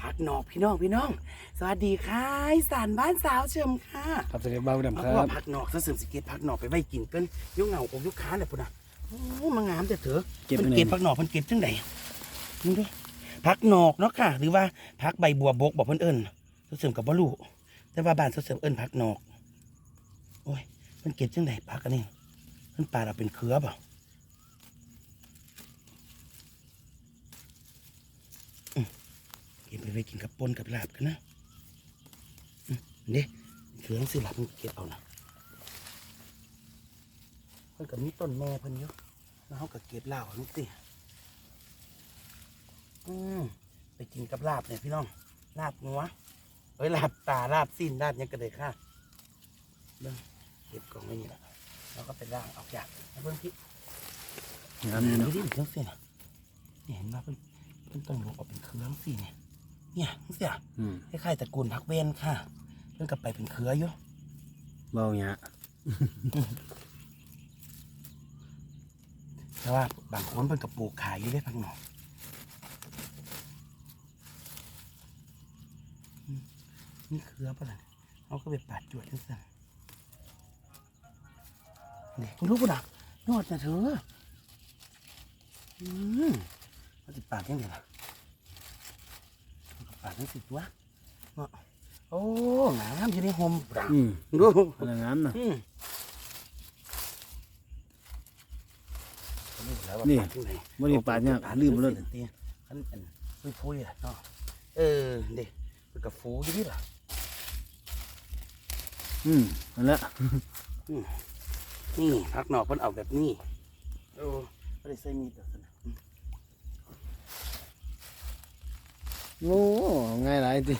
ผักหนอกพี่น้องพี่น้อง สวัสดีค่ะอีสานบ้านสาวเชิมค่ะครับสวัสดีบ้าวดำเอาคพรัวกบผักหนอกซะเสริมสิเกตผักหนอกไปไว้กินเกินยุ่งเหงาของลูกค้าเลยพุ่นน่ะโอ้มางามแต่เถอะเก็บเพิ่ไปนไหนเก็บผักหนอกเพิ่นเก็บจังไดมึงดูผักหนอกเนาะค่ะ หรือว่าผักใบบัวบกบอกเพิ่นเอิ้นซะเสริมกับบ่รู้แต่ว่าบ้านซะเสริมเอิ้นผักหนอก โอ้ยเพิ่นเก็บจังไดผักอันนี้เพิ่นปาดเอาเป็นเครือเปล่า ก็บไปไว้กินกับปนกับลาบกันนะอืมเด้เครื่องสิลาบมันเก็บเอานะเพิ่นก็มีต้นแม่เพิ่นอยู่แล้วเขาก็เก็บเหล้าลูกติอืมไปกินกับลาบเนี่ยพี่น้องลาบงัวเอ้ยลาบตาลาบสิ้นลาบหยังก็ได้ค่ะเบิ่งเก็บกล่องไว้นี่แหละแล้วก็ไปล่างออกจากแล้วเบิ่งพี่งามอยู่เนาะดูดิเครื่องเสียนะนี่เห็นว่าเพิ่นเพิ่นต้องลงออกเป็นเครื่องสิเนี่ย เนี่ยเสียอืมคล้ายๆตระกูลพักเวนค่ะเพิ่นก็ไปเป็นเครืออยู่เบาเนี่ยแต่ว่าบางคนเพิ่นก็ปลูกขายอยู่ได้พักหนอกอืมนี่เครือปะล่ะเขาก็ไปปาดจวดทั้งสั่นนี่คุณรู้ปะน่ะยอดนะเธออืมเขาจะปาดยังไงล่ะ ปาดทั้งสิบวะเนาะโอ้งามอยู่ในโฮมปะอืมดูอันนั้นงามนะอืมนี่บ่ได้ปาดเนี่ยลืมไปเลยอันอันพุยพุยๆอะเนาะเออเด็กมันกับฟูอยู่นี่ล่ะอืมนั่นแหละนี่พักหนอกเพิ่นเอาแบบนี้โอ้ไม่ได้ใส่มีดดอกนะอืม โอ้ง่ายหลายจริง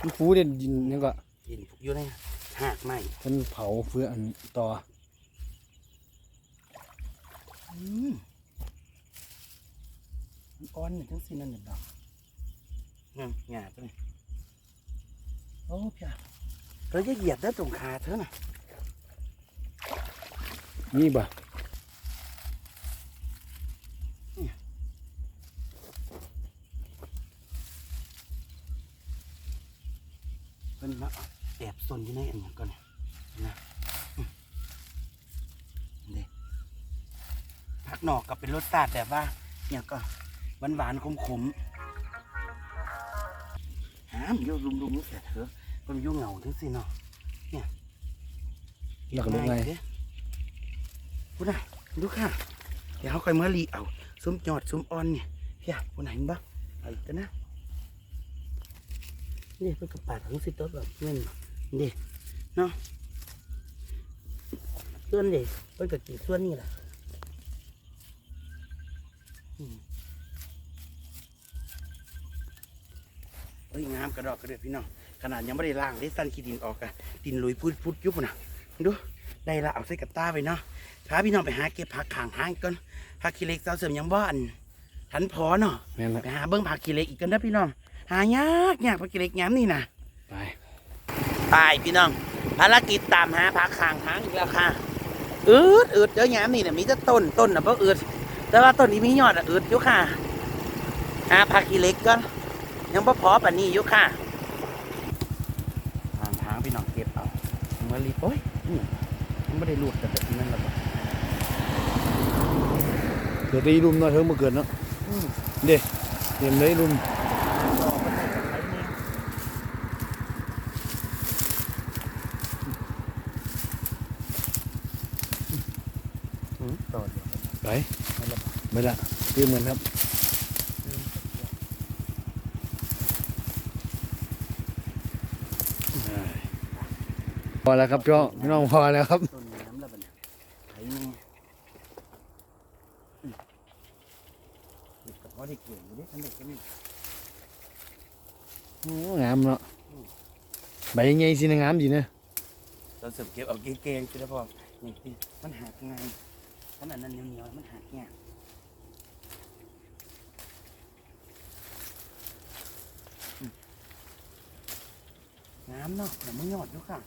มันฟูเด่นดินนี่ก็กินพวกอยู่ในหากไม้มันเผาเฟืออันต่ออืมมันอ่อนเนี่ยทั้งสิ้นนั่นเนี่ยดอกงามงาตัวนี้โอ้พี่อะเราจะเหยียบได้ตรงขาเธอน่ะนี่บ่ เพิ่นมาแอบซนอยู่ในอันนี้ก่อนเนี่ยนะอืมเด็ผักหนอกกับเป็นรสชาติแบบว่า เนี่ยก็หวานหวานๆขมขมๆหามโยรุมรุมๆนี่เสียเถอะก็มันอยุ่งเหงาทั้งสิ้นเนาะเนี่ยแล้วก็ลงไงเด้พูดนะดูค่ะ เดี๋ยวเขาค่อยมาลีเอาซุ้มยอดซุ้มอ่อนเนี่ยพี่อะพูดไหนมึงบ้างเอาอีกกันนะ นี่เพิ่งกระปาดทั้งสิโต๊ะแบบเงี้ยนี่เนาะส่วนเด็กเพิ่งกระกินส่วนนี้แหละอืมเฮ้ยงามกระดอกกระเดือพี่น้องขนาดยังไม่ได้ล้างได้สั้นขี้ดินออกอะดินลุยพุดพุดยุบน่ะดูได้ละเอาใส่กระต้าไปเนาะพาพี่น้องไปหาเก็บผักขางทางก่อนผักขี้เหล็กเสาเสริมยังบ้านทันพอเนาะแม่นละไปหาเบิ้งผักขี้เหล็กอีกกันนะพี่น้อง หายากยากผักขี้เหล็กย้ำนี่นะไปไปพี่น้องภารกิจตามหาผักข้างทางอีกแล้วค่ะอืดอืดเดี๋ยวย้ำนี่เนี่ยมีแต่ต้นต้นนะเพราะอืดแต่ว่าต้นนี้มียอดอะอืดอยู่ค่ะหาผักขี้เหล็กก่อนยังพอพอปานนี้อยู่ค่ะทางทางพี่น้องเก็บเอาเมื่อรีบโอ้ยนี่มันไม่ได้รูดแต่แบบนั้นหรอกเกิดได้รุมเนาะเธอมาเกิดเนาะอืมเด้เต็มเลยรุม ต่อไปได้กับใครเนี่ยอืม ต่อเดี๋ยวไปไม่ละไม่ละเตรียมเหมือนครับพอแล้วครับพี่น้องพี่น้องพอแล้วครับต้นน้ำแล้วบัดเนี่ยไถนี่อืมเด็กกับพ่อได้เก่งอยู่เด้ท่านเด็กก็นี่โอ้งามเนาะใบยังไงสินะงามดีนะเราเสิร์ฟเก็บเอาเก่งๆคือแล้วพอนี่ที่มันหักง่าย ขนาดนั้นเหนียวๆมันหักง่ายอืมงามเนาะเดี๋ยวมึงยอดดูค่ะ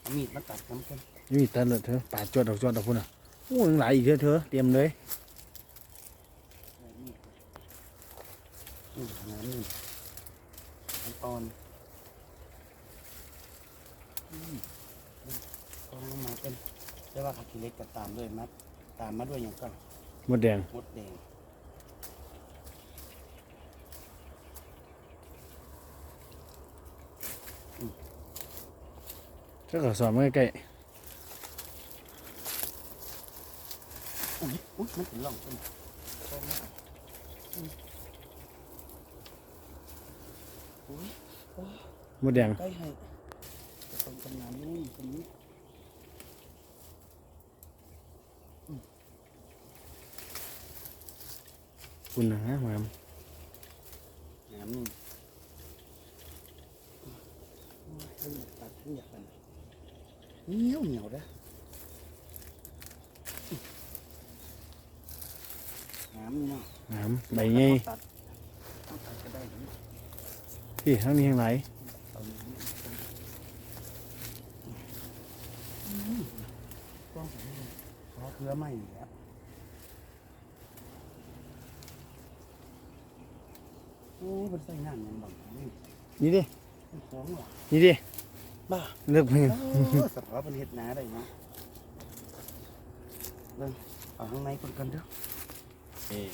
เอามีดมาตัดน้ำกันนี่ตันเลยเธอปาดจวดดอกจวดดอกพุ่นอะโอ้ยังหลายอีกเถอะเธอเตรียมเลยอืมน้ำนี่น้ำอ่อนอืมกองลงมา เป็นเรียกว่าผักขี้เหล็กก็ตามด้วยมัดตามมาด้วยอย่างก็หมดแดงมดแดงก็กระสอบมาใกล้อุ้ยอุ้ยมันเป็นร่องต้นกองมาอืมอุ้ยๆหมดแดง ใกล้ให้จะตรงกำน้ำนู่นตรงนี้ คุณนะฮะมามน้ำนี่โอ้ยทั้งอยากตัดทั้งอยากกันเหนียวเหนียวนะน้ำนี่เนาะน้ำใบใหญ่ตัดเอาตัดก็ได้นะพี่ทั้งนี้ทั้งหลายเอานี้อืมกล้องผมนี่ขอเครือไม่อยู่แล้ว อ้ยมันใส่น้ำยังบังนี่นี่ดิมันของหรอนี่ดิบ้าเลิกมือเออสภาพเป็นเห็ดนาได้เนาะเบิ่งเอาข้างในคนกันเด้อเอ้ย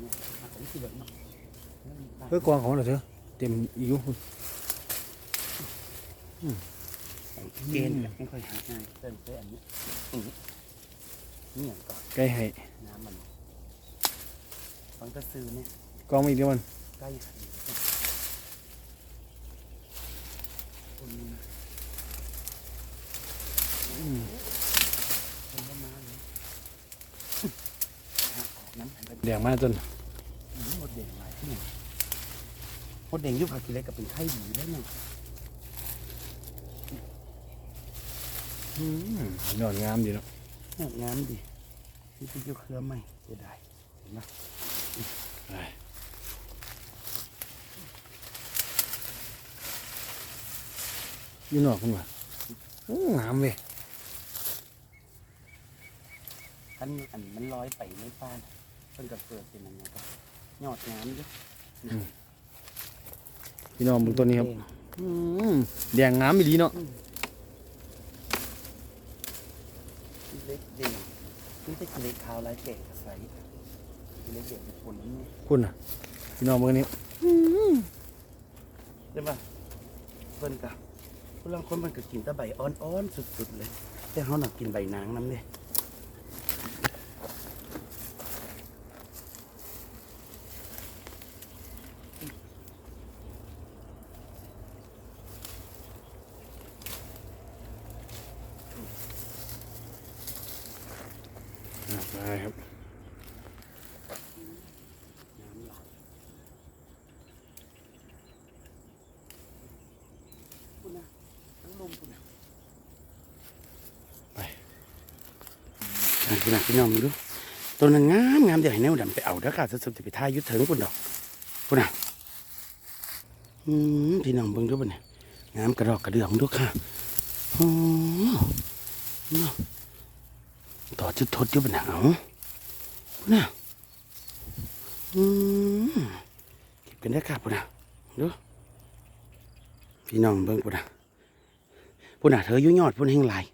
เนี่ยอันนี้คือแบบเนาะเพื่อกวางของเหรอเธอเต็มอีกอยู่คุณเกณฑ์แบบไม่ค่อยหาง่ายเติมเติมอันนี้ อื้อหือเนี่ยก่อนใกล้ให้น้ำมันฟังกระซื้อเนี่ยกองมาอีกเดียวมันใกล้ขันคนนี้นะคนก็มาเลยหักออกน้ำหันไปแดงมาจนอื้อหมดเด่งหลายที่ไหนหมดเด่งอยุคผักกิเล็กกับเป็นไข้ดีได้เนาะอืมยอดงามดีเนาะเนี่ยงามดี นี่เป็นยุคเครือไหมเสียดายเห็นไหมอยี่นอกคุณว่ะโอ้งามเว้ยท่านอันมันลอยไปในฟ้าน่ะเพิ่นกับเกิดเป็นอะไรก็ยอดงามอยู่พี่น้องมึงตัวนี้ครับเองอืมแดงงามอีดีเนาะ เล็กเด่งนี่ จะกิเล็กขาวลายแก่กระใสกิเล็กเด่งเป็นคนนี่คุณน่ะพี่น้องมึงอันนี้ใช่ปะเพิ่นกับผู้ลังคนมันก็กินแตะใบอ่อนๆสุดๆเลย แต่เขาหนักกินใบนางน้ำเนี่ย อ่าได้ครับ น้ำหลากคุณนะทั้งลมคุณนะ ไป อะคุณนะพี่น้องดูตัวนั้นงามงามเดี๋ยวให้แนวดำไปเอาเด้อค่ะสุดๆจะไปท่ายุทธเถิงคุณดอกคุณนะอืมพี่น้องเบิ่งดูบ่เนี่ยงามกระดอกกระเดื่องดูค่ะโอ้ต่อจุดทดอยู่บ่เนี่ยเอาคุณนะอืมเก็บกันได้ค่ะคุณนะดูพี่น้องเบิ่งคุณนะคุณนะเธออยู่ยอดพุ่นแห่งหลาย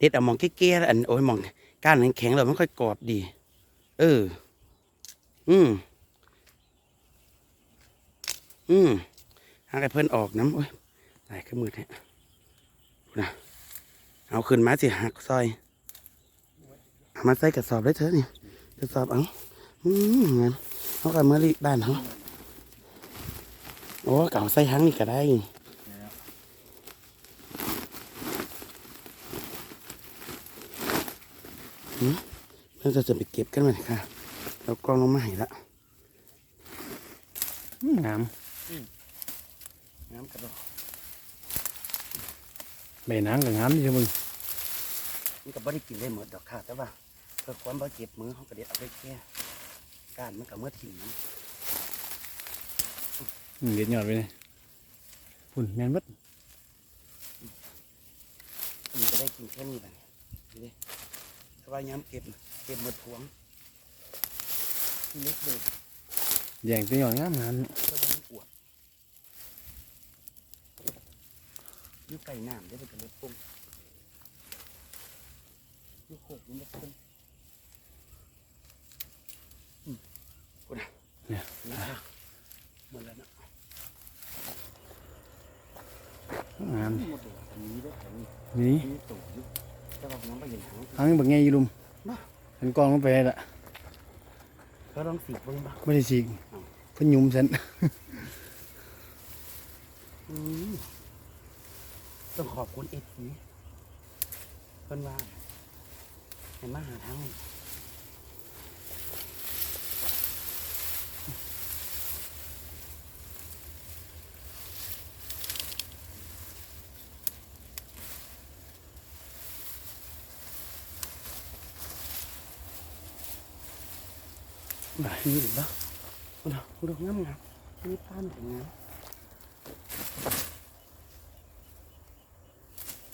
เด็ดเอามองแก่ๆแล้วอันโอ้ยมองก้านแข็งๆแล้วมันค่อยกรอบดี เออ อืมอืมหาไอ้เพิ่อนออกน้ำโอ้ยไหลขึ้นมือแท้นะเอาขึ้นมาสิหักซอยเอามาใส่กระสอบได้เถอะนี่กระสอบเอาอืมงั้นเอากับเมื่อรีบ้านเขาโอ้เก่าใส่ทั้งนี่ก็ได้ เราจะจะไปเก็บกันมาค่ะเรากล้องลงมาให้ละอืมงามน้ำกระดอกใบนางก็งามดีเถอะมึงมันก็บ่ได้กินได้หมดดอกค่ะแต่ว่าเพื่อความบ่เจ็บมือเขาก็เด็ดเอาไปแค่ก้านมันก็เมื่อถิ่นมันอืมเด็ดยอดไปเลยหุ่นแมนเบัดมันจะได้กินแค่นี้แหละดูดิถ้า ว่าย้ำเก็บเก็บหมดพวงเล็กเด็กแย่งตัวยอดงามงามก็วันอวดอยุไก่น้ำได้ไปกับรถปุ้งอยุโขกอยุรถปุ้งอืมกูนะเนี่ยนะหมดแล้วนะงามหมดเลยอันนี้ได้ แถวนี้นี่นี่ตู่อยุแต่ว่าน้องไปเห็นหางหางบักไงอยู่ลุมมาฉันกองลงไปละก็ต้องสีเบิ้งบ้างไม่ได้ฉีกเพิ่นหยุมฉัน อืมต้องขอบคุณเอฟซีเพิ่นว่าเห็นมาหาทาง ไปนี่หรือเปล่าอุดอุดงามงามนี่ป้านถึงงาม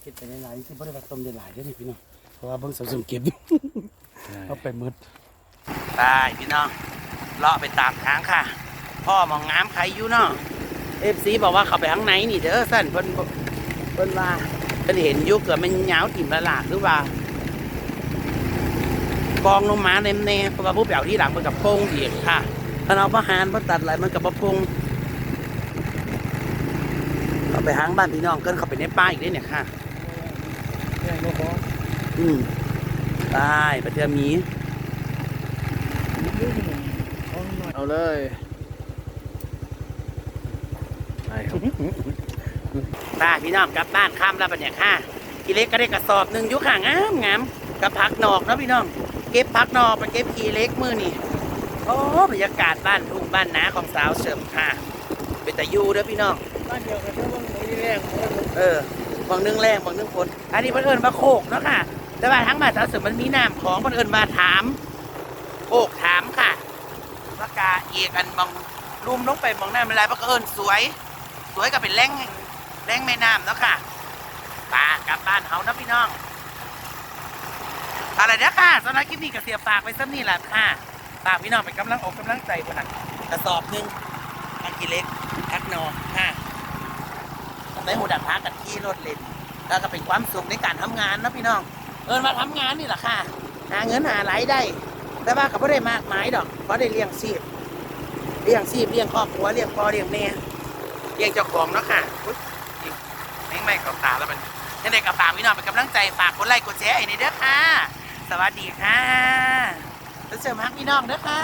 เก็บไปหลายๆที่บริวารต้มได้หลายได้อนี่พี่น้องเพราะว่าเบิ่งสะสมเก็บอยู่เอาไปหมดตายพี่น้องเลาะไปตามทางค่ะ พ่อมองงามใครอยู่เนาะเอฟซีบอกว่าเขาไปข้างในนี่เด้อสั่นเพิ่นบอกเพิ่นว่าเพิ่นเห็นอยุคเกิดมันยาวถิ่มละลาดหรือว่า กองลงมาเน่ๆเพราะว่าผู้เปี่ยวที่หลังมันกับโป้งอีกค่ะถ้าเอาพระหารพระตัดอะไรมันกับพระพงเขาไปหางบ้านพี่น้องเกินเขาไปในป่าอีกได้เนี่ยค่ะแย่งบ่พออืมตายประเทือหมีเอาเลยไปครับตาพี่น้องกลับบ้านข้ามแล้วปะเนี่ยค่ะกีเล็กก็ได้กระสอบหนึ่งอยุค่างามงามกับผักนอกเนาะพี่น้องเก็บผักนอกไปเก็บกีเล็กมือนี่โอ้บรรยากาศบ้านทุ่งบ้านนาของสาวเสริมค่ะเป็นแต่อยูเด้อพี่น้องบ้านเดียวกันถ้าว่าตรงนี้แรกเออบางนึงแรงบางนึงฝนอันนี้เพิ่นเอิญมาโคกเนาะค่ะ แต่ว่าทั้งบ้านสาวเสริมมันมีน้ำของเพิ่นเอิญมาถามโคกถามค่ะแล้วกาเอกอันบางลุ่มลงไปบางน้ำอะไรเพิ่นก็เอิญสวย สวยก็เป็นแร่งแร่งแม่น้ำเนาะค่ะป่ากลับบ้านเฮานะพี่น้อง อะไรเด้อค่ะสำหรับคลิปนี้ก็เสียฝากไปสักนี่แหละค่ะฝากพี่น้องเป็นกำลังอกกำลังใจบนนั้นกระสอบหนึ่งอันกิเล็กทักนองค่ะได้หูดัดพักกับที่รถเล่นแล้วก็เป็นความสุขในการทำงานนะพี่น้อง เอินมาทำงานนี่แหละค่ะหาเงินหารายได้ แต่ว่าก็ไม่ได้มากมายดอกเพราะได้เลี้ยงชีพเลี้ยงชีพเลี้ยงครอบครัวเลี้ยงพ่อเลี้ยงแม่เลี้ยงเจ้าของเนาะค่ะไม่ไม่กับตาแล้วมันยังไงกับฝากพี่น้องเป็นกำลังใจฝากกดไลค์กดแชร์ให้ในเด้อค่ะ สวัสดีค่ะแล้วเจอมาพี่น้องนะคะ